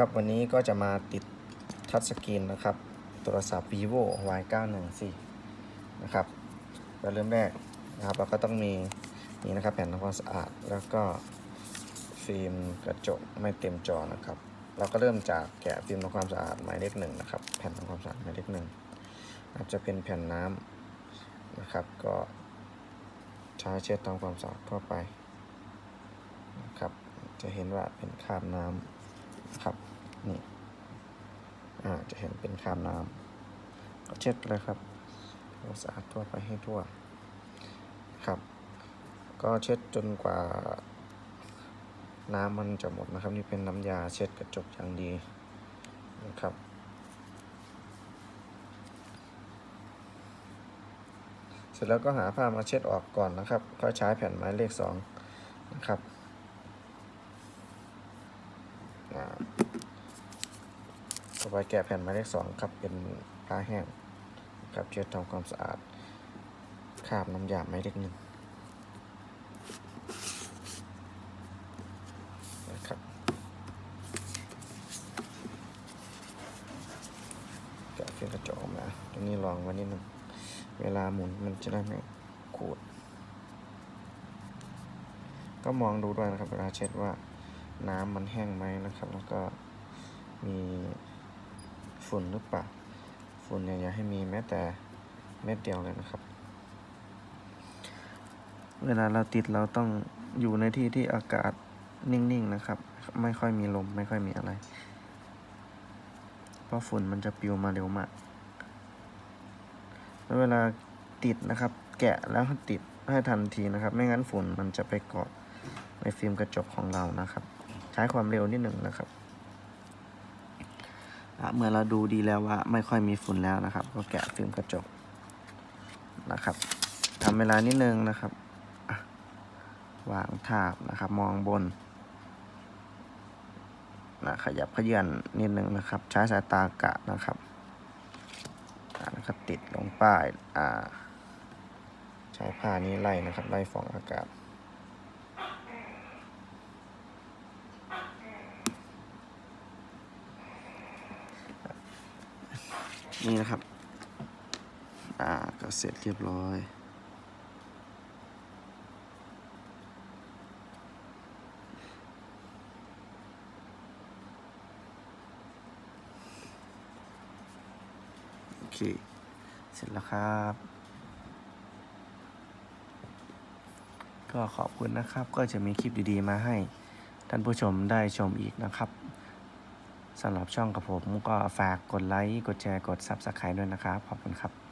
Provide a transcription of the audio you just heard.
ครับวันนี้ก็จะมาติดทัชสกรีนนะครับโทรศัพท์ vivo y 9 1 4นะครับก็เริ่มแรกนะครับเราก็ต้องมีนี่นะครับแผ่นทำความสะอาด แล้วก็ฟิล์มกระจกไม่เต็มจอนะครับ เราก็เริ่มจากแกะฟิล์มทำความสะอาดหมายเลขหนึ่งนะครับแผ่นทำความสะอาดหมายเลขหนึ่งจะเป็นแผ่นน้ำนะครับก็ใช้เช็ดทำความสะอาดทั่วไปนะครับจะเห็นว่าเป็นคราบน้ำนะ ครับนี่อ่าจะเห็นเป็นคาบน้ำก็เช็ดเลยครับทำความสะอาดทั่วไปให้ทั่วครับ ก็เช็ดจนกว่าน้ำมันจะหมดนะครับ นี่เป็นน้ำยาเช็ดกระจกอย่างดีนะครับเสร็จแล้วก็หาผ้ามาเช็ดออกก่อนนะครับ ค่อยใช้แผ่นไม้เลขสองนะครับอ่า ต่อไปแกะแผ่นไม้เลขสองครับเป็นผ้าแห้งครับเช็ดทำความสะอาดคาบน้ำยาไม้เลขหนึ่งนะครับแกะฟิล์มกระจกออกมาตรงนี้ลองไว้นิดนึงเวลาหมุนมันจะได้ไม่ขูด ก็มองดูด้วยนะครับเวลาเช็ดว่าน้ำมันแห้งไหมนะครับ แล้วก็มี ฝุ่นหรือเปล่า ฝุ่นเนี่ยอย่าให้มีแม้แต่เม็ดเดียวเลยนะครับ เวลาเราติดเราต้องอยู่ในที่ที่อากาศนิ่งๆนะครับ ไม่ค่อยมีลมไม่ค่อยมีอะไร เพราะฝุ่นมันจะปิวมาเร็วมาก แล้วเวลาติดนะครับ แกะแล้วติดให้ทันทีนะครับ ไม่งั้นฝุ่นมันจะไปเกาะในฟิล์มกระจกของเรานะครับ ใช้ความเร็วนิดหนึ่งนะครับ เมื่อเราดูดีแล้วว่าไม่ค่อยมีฝุ่นแล้วนะครับ ก็แกะฟิล์มกระจกนะครับทำเวลานิดนึงนะครับวางทาบนะครับ มองบนนะขยับขยื่นนิดนึงนะครับ ใช้สายตากะนะครับอ่านะครับติดลงป้ายอ่า ใช้ผ้านี้ไล่นะครับ ไล่ฟองอากาศ นี่นะครับ อ่า ก็เสร็จเรียบร้อยโอเคเสร็จแล้วครับ ก็ขอบคุณนะครับ ก็จะมีคลิปดีๆมาให้ ท่านผู้ชมได้ชมอีกนะครับ สำหรับช่องกับผมก็ฝากกดไลค์ กดแชร์ กด Subscribe ด้วยนะครับ ขอบคุณครับ